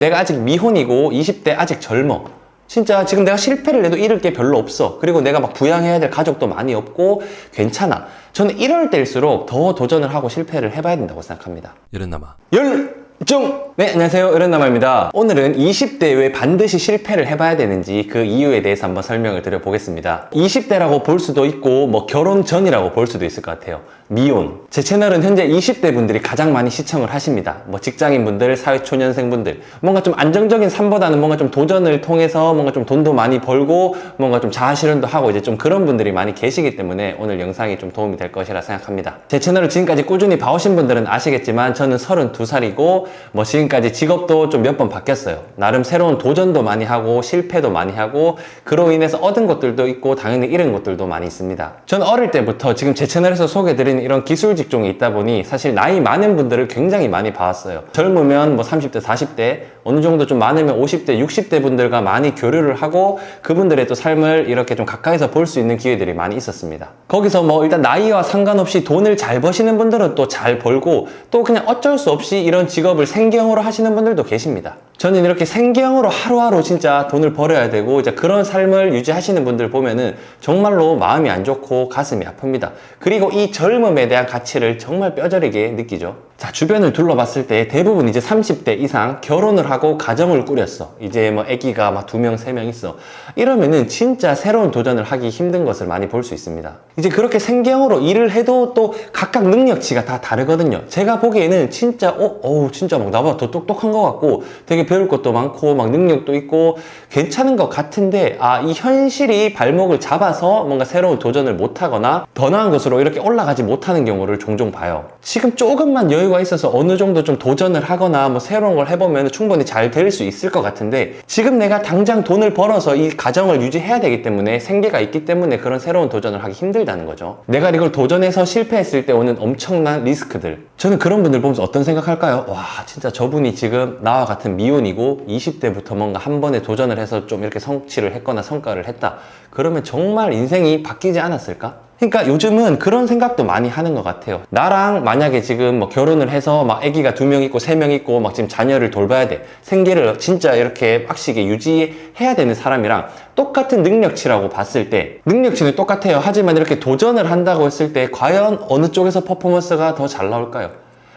내가 아직 미혼이고 20대 아직 젊어. 진짜 지금 내가 실패를 해도 잃을 게 별로 없어. 그리고 내가 막 부양해야 될 가족도 많이 없고 괜찮아. 저는 이럴 때일수록 더 도전을 하고 실패를 해봐야 된다고 생각합니다. 이랬나마 열 정! 네, 안녕하세요. 으른나마입니다. 오늘은 20대에 왜 반드시 실패를 해봐야 되는지 그 이유에 대해서 한번 설명을 드려보겠습니다. 20대라고 볼 수도 있고, 뭐 결혼 전이라고 볼 수도 있을 것 같아요. 미혼. 제 채널은 현재 20대 분들이 가장 많이 시청을 하십니다. 뭐 직장인 분들, 사회초년생 분들. 뭔가 좀 안정적인 삶보다는 뭔가 좀 도전을 통해서 뭔가 좀 돈도 많이 벌고, 뭔가 좀 자아 실현도 하고 이제 좀 그런 분들이 많이 계시기 때문에 오늘 영상이 좀 도움이 될 것이라 생각합니다. 제 채널을 지금까지 꾸준히 봐오신 분들은 아시겠지만 저는 32살이고, 뭐 지금까지 직업도 좀 몇 번 바뀌었어요. 나름 새로운 도전도 많이 하고 실패도 많이 하고 그로 인해서 얻은 것들도 있고 당연히 잃은 것들도 많이 있습니다. 저는 어릴 때부터 지금 제 채널에서 소개드리는 이런 기술 직종에 있다 보니 사실 나이 많은 분들을 굉장히 많이 봐왔어요. 젊으면 뭐 30대, 40대, 어느 정도 좀 많으면 50대, 60대 분들과 많이 교류를 하고 그분들의 또 삶을 이렇게 좀 가까이서 볼 수 있는 기회들이 많이 있었습니다. 거기서 뭐 일단 나이와 상관없이 돈을 잘 버시는 분들은 또 잘 벌고 또 그냥 어쩔 수 없이 이런 직업을 생계형으로 하시는 분들도 계십니다. 저는 이렇게 생계형으로 하루하루 진짜 돈을 벌어야 되고 이제 그런 삶을 유지하시는 분들 보면은 정말로 마음이 안 좋고 가슴이 아픕니다. 그리고 이 젊음에 대한 가치를 정말 뼈저리게 느끼죠. 자, 주변을 둘러봤을 때 대부분 이제 30대 이상 결혼을 하고 가정을 꾸렸어. 이제 뭐 아기가 막 두 명, 세 명 있어. 이러면은 진짜 새로운 도전을 하기 힘든 것을 많이 볼 수 있습니다. 이제 그렇게 생계형으로 일을 해도 또 각각 능력치가 다 다르거든요. 제가 보기에는 진짜, 어, 어우, 진짜 막 나보다 더 똑똑한 것 같고 되게 배울 것도 많고 막 능력도 있고 괜찮은 것 같은데 아, 이 현실이 발목을 잡아서 뭔가 새로운 도전을 못 하거나 더 나은 것으로 이렇게 올라가지 못하는 경우를 종종 봐요. 지금 조금만 여유 가 있어서 어느 정도 좀 도전을 하거나 뭐 새로운 걸 해보면 충분히 잘 될 수 있을 것 같은데 지금 내가 당장 돈을 벌어서 이 가정을 유지해야 되기 때문에 생계가 있기 때문에 그런 새로운 도전을 하기 힘들다는 거죠. 내가 이걸 도전해서 실패했을 때 오는 엄청난 리스크들. 저는 그런 분들 보면서 어떤 생각할까요? 와, 진짜 저분이 지금 나와 같은 미혼이고 20대부터 뭔가 한 번에 도전을 해서 좀 이렇게 성취를 했거나 성과를 했다. 그러면 정말 인생이 바뀌지 않았을까? 그러니까 요즘은 그런 생각도 많이 하는 것 같아요. 나랑 만약에 지금 뭐 결혼을 해서 막 아기가 두 명 있고 세 명 있고 막 지금 자녀를 돌봐야 돼. 생계를 진짜 이렇게 빡시게 유지해야 되는 사람이랑 똑같은 능력치라고 봤을 때 능력치는 똑같아요. 하지만 이렇게 도전을 한다고 했을 때 과연 어느 쪽에서 퍼포먼스가 더 잘 나올까요?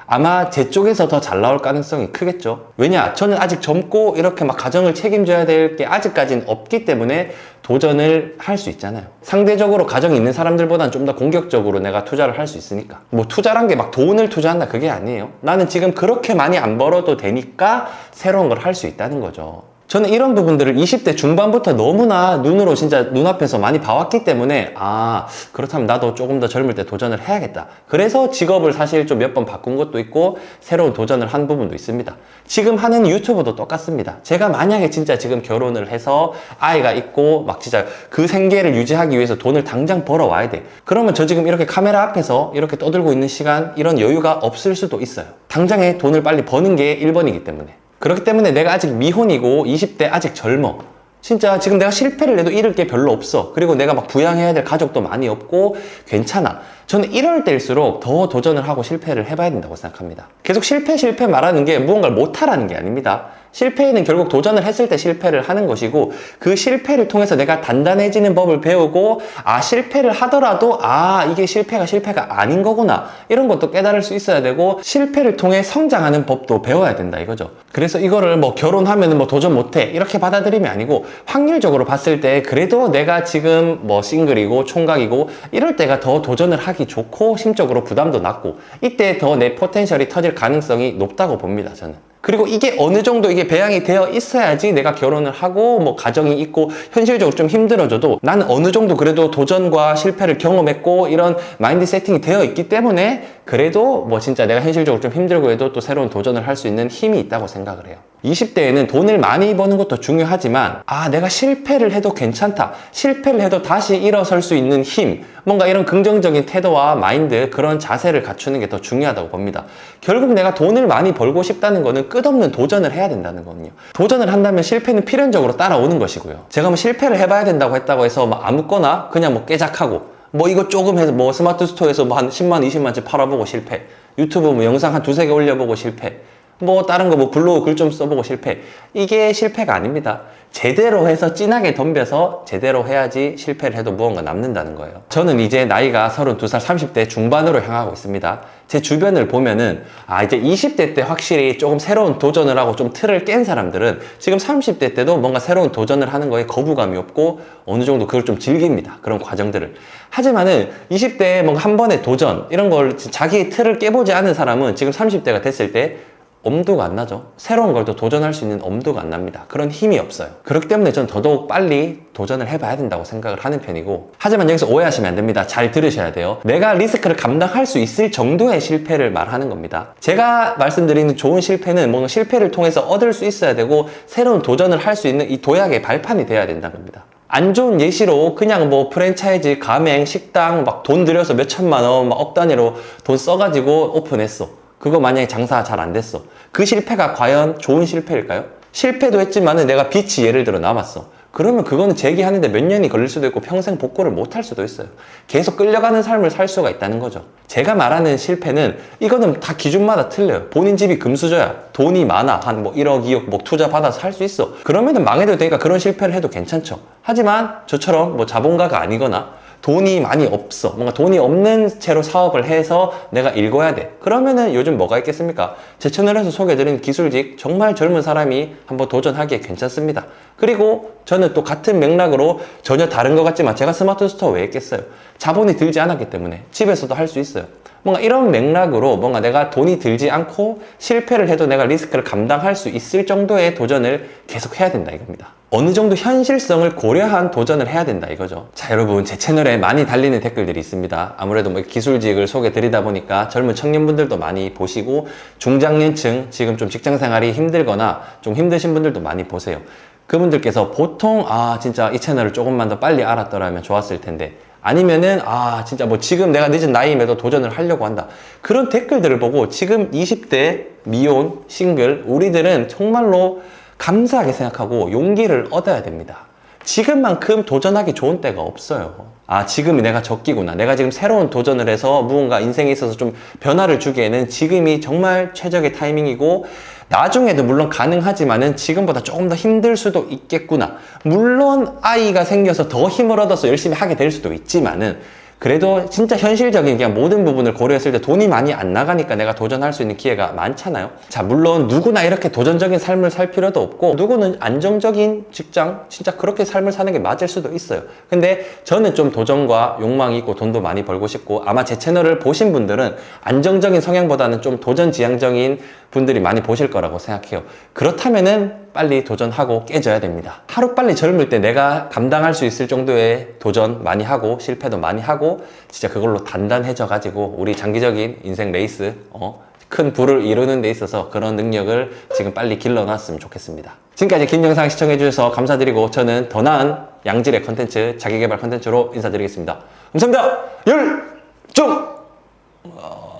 아마 제 쪽에서 더 잘 나올 가능성이 크겠죠. 왜냐? 저는 아직 젊고 이렇게 막 가정을 책임져야 될 게 아직까지는 없기 때문에 도전을 할 수 있잖아요. 상대적으로 가정이 있는 사람들보다는 좀 더 공격적으로 내가 투자를 할 수 있으니까. 뭐 투자란 게 막 돈을 투자한다 그게 아니에요. 나는 지금 그렇게 많이 안 벌어도 되니까 새로운 걸 할 수 있다는 거죠. 저는 이런 부분들을 20대 중반부터 너무나 눈으로 진짜 눈앞에서 많이 봐왔기 때문에 아 그렇다면 나도 조금 더 젊을 때 도전을 해야겠다. 그래서 직업을 사실 좀 몇 번 바꾼 것도 있고 새로운 도전을 한 부분도 있습니다. 지금 하는 유튜브도 똑같습니다. 제가 만약에 진짜 지금 결혼을 해서 아이가 있고 막 진짜 그 생계를 유지하기 위해서 돈을 당장 벌어와야 돼. 그러면 저 지금 이렇게 카메라 앞에서 이렇게 떠들고 있는 시간 이런 여유가 없을 수도 있어요. 당장에 돈을 빨리 버는 게 1번이기 때문에 그렇기 때문에 내가 아직 미혼이고 20대 아직 젊어. 진짜 지금 내가 실패를 해도 잃을 게 별로 없어. 그리고 내가 막 부양해야 될 가족도 많이 없고 괜찮아. 저는 이럴 때일수록 더 도전을 하고 실패를 해봐야 된다고 생각합니다. 계속 실패 실패 말하는 게 무언가를 못하라는 게 아닙니다. 실패는 결국 도전을 했을 때 실패를 하는 것이고 그 실패를 통해서 내가 단단해지는 법을 배우고 아 실패를 하더라도 아 이게 실패가 실패가 아닌 거구나. 이런 것도 깨달을 수 있어야 되고 실패를 통해 성장하는 법도 배워야 된다 이거죠. 그래서 이거를 뭐 결혼하면 뭐 도전 못해 이렇게 받아들이면 아니고 확률적으로 봤을 때 그래도 내가 지금 뭐 싱글이고 총각이고 이럴 때가 더 도전을 하기 좋고 심적으로 부담도 낮고 이때 더 내 포텐셜이 터질 가능성이 높다고 봅니다 저는 그리고 이게 어느 정도 이게 배양이 되어 있어야지 내가 결혼을 하고 뭐 가정이 있고 현실적으로 좀 힘들어져도 나는 어느 정도 그래도 도전과 실패를 경험했고 이런 마인드 세팅이 되어 있기 때문에 그래도 뭐 진짜 내가 현실적으로 좀 힘들고 해도 또 새로운 도전을 할 수 있는 힘이 있다고 생각을 해요. 20대에는 돈을 많이 버는 것도 중요하지만 아 내가 실패를 해도 괜찮다. 실패를 해도 다시 일어설 수 있는 힘. 뭔가 이런 긍정적인 태도와 마인드 그런 자세를 갖추는 게 더 중요하다고 봅니다. 결국 내가 돈을 많이 벌고 싶다는 거는 끝없는 도전을 해야 된다는 거거든요. 도전을 한다면 실패는 필연적으로 따라오는 것이고요. 제가 뭐 실패를 해봐야 된다고 했다고 해서 뭐 아무거나 그냥 뭐 깨작하고 뭐 이거 조금 해서 뭐 스마트 스토어에서 뭐 한 10만 20만치 팔아보고 실패. 유튜브 뭐 영상 한 두세 개 올려보고 실패 뭐 다른 거 뭐 블로그 글 좀 써보고 실패. 이게 실패가 아닙니다. 제대로 해서 진하게 덤벼서 제대로 해야지 실패를 해도 무언가 남는다는 거예요. 저는 이제 나이가 32살, 30대 중반으로 향하고 있습니다. 제 주변을 보면은 아 이제 20대 때 확실히 조금 새로운 도전을 하고 좀 틀을 깬 사람들은 지금 30대 때도 뭔가 새로운 도전을 하는 거에 거부감이 없고 어느 정도 그걸 좀 즐깁니다. 그런 과정들을. 하지만은 20대에 뭔가 한 번의 도전 이런 걸 자기의 틀을 깨보지 않은 사람은 지금 30대가 됐을 때 엄두가 안 나죠. 새로운 걸 또 도전할 수 있는 엄두가 안 납니다. 그런 힘이 없어요. 그렇기 때문에 저는 더더욱 빨리 도전을 해봐야 된다고 생각을 하는 편이고. 하지만 여기서 오해하시면 안 됩니다. 잘 들으셔야 돼요. 내가 리스크를 감당할 수 있을 정도의 실패를 말하는 겁니다. 제가 말씀드리는 좋은 실패는 뭔가 실패를 통해서 얻을 수 있어야 되고 새로운 도전을 할 수 있는 이 도약의 발판이 돼야 된다는 겁니다. 안 좋은 예시로 그냥 뭐 프랜차이즈, 가맹, 식당 막 돈 들여서 몇 천만 원, 막 억 단위로 돈 써가지고 오픈했어. 그거 만약에 장사 잘 안 됐어. 그 실패가 과연 좋은 실패일까요? 실패도 했지만은 내가 빚이 예를 들어 남았어. 그러면 그거는 재기하는데 몇 년이 걸릴 수도 있고 평생 복구를 못 할 수도 있어요. 계속 끌려가는 삶을 살 수가 있다는 거죠. 제가 말하는 실패는 이거는 다 기준마다 틀려요. 본인 집이 금수저야. 돈이 많아. 한 뭐 1억, 2억 뭐 투자 받아서 할 수 있어. 그러면은 망해도 되니까 그런 실패를 해도 괜찮죠. 하지만 저처럼 뭐 자본가가 아니거나 돈이 많이 없어. 뭔가 돈이 없는 채로 사업을 해서 내가 읽어야 돼. 그러면은 요즘 뭐가 있겠습니까? 제 채널에서 소개해드린 기술직 정말 젊은 사람이 한번 도전하기에 괜찮습니다. 그리고 저는 또 같은 맥락으로 전혀 다른 것 같지만 제가 스마트 스토어 왜 했겠어요? 자본이 들지 않았기 때문에 집에서도 할 수 있어요. 뭔가 이런 맥락으로 뭔가 내가 돈이 들지 않고 실패를 해도 내가 리스크를 감당할 수 있을 정도의 도전을 계속 해야 된다 이겁니다. 어느 정도 현실성을 고려한 도전을 해야 된다 이거죠. 자, 여러분, 제 채널에 많이 달리는 댓글들이 있습니다. 아무래도 뭐 기술직을 소개 드리다 보니까 젊은 청년분들도 많이 보시고 중장년층 지금 좀 직장 생활이 힘들거나 좀 힘드신 분들도 많이 보세요. 그분들께서 보통 아, 진짜 이 채널을 조금만 더 빨리 알았더라면 좋았을 텐데 아니면은 아 진짜 뭐 지금 내가 늦은 나이임에도 도전을 하려고 한다 그런 댓글들을 보고 지금 20대 미혼 싱글 우리들은 정말로 감사하게 생각하고 용기를 얻어야 됩니다. 지금만큼 도전하기 좋은 때가 없어요. 아 지금이 내가 적기구나. 내가 지금 새로운 도전을 해서 무언가 인생에 있어서 좀 변화를 주기에는 지금이 정말 최적의 타이밍이고 나중에도 물론 가능하지만은 지금보다 조금 더 힘들 수도 있겠구나. 물론 아이가 생겨서 더 힘을 얻어서 열심히 하게 될 수도 있지만은 그래도 진짜 현실적인 그냥 모든 부분을 고려했을 때 돈이 많이 안 나가니까 내가 도전할 수 있는 기회가 많잖아요. 자, 물론 누구나 이렇게 도전적인 삶을 살 필요도 없고 누구는 안정적인 직장 진짜 그렇게 삶을 사는 게 맞을 수도 있어요. 근데 저는 좀 도전과 욕망이 있고 돈도 많이 벌고 싶고 아마 제 채널을 보신 분들은 안정적인 성향보다는 좀 도전 지향적인 분들이 많이 보실 거라고 생각해요. 그렇다면은 빨리 도전하고 깨져야 됩니다. 하루빨리 젊을 때 내가 감당할 수 있을 정도의 도전 많이 하고 실패도 많이 하고 진짜 그걸로 단단해져 가지고 우리 장기적인 인생 레이스 어, 큰 부를 이루는 데 있어서 그런 능력을 지금 빨리 길러놨으면 좋겠습니다. 지금까지 긴 영상 시청해주셔서 감사드리고 저는 더 나은 양질의 컨텐츠, 자기개발 컨텐츠로 인사드리겠습니다. 감사합니다. 열정! 어...